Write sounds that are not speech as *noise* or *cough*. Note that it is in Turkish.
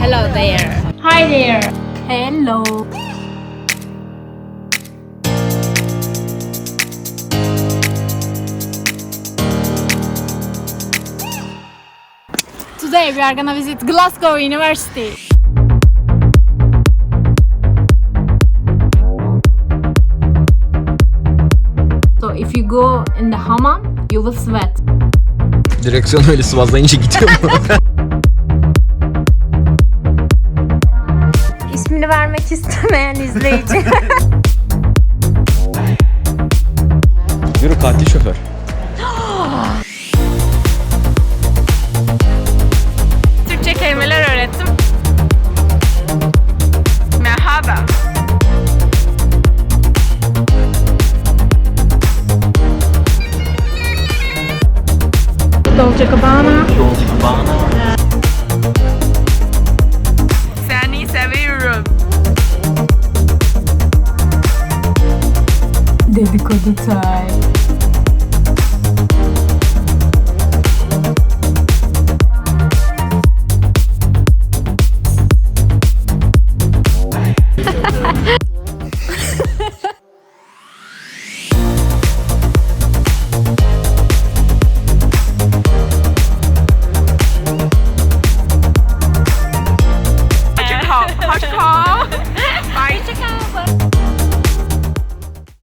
Hello there. Hi there. Hello. Today we are gonna visit Glasgow University. So if you go in the hammam, you will sweat. Direksiyon öyle sıvazlayınca gidiyor mu? *laughs* İsmini vermek istemeyen *laughs* izleyici. Yürü katil şoför. Türkçe kelimeler öğrettim. Merhaba. Dolce Gabbana. Seni Dedicated to time.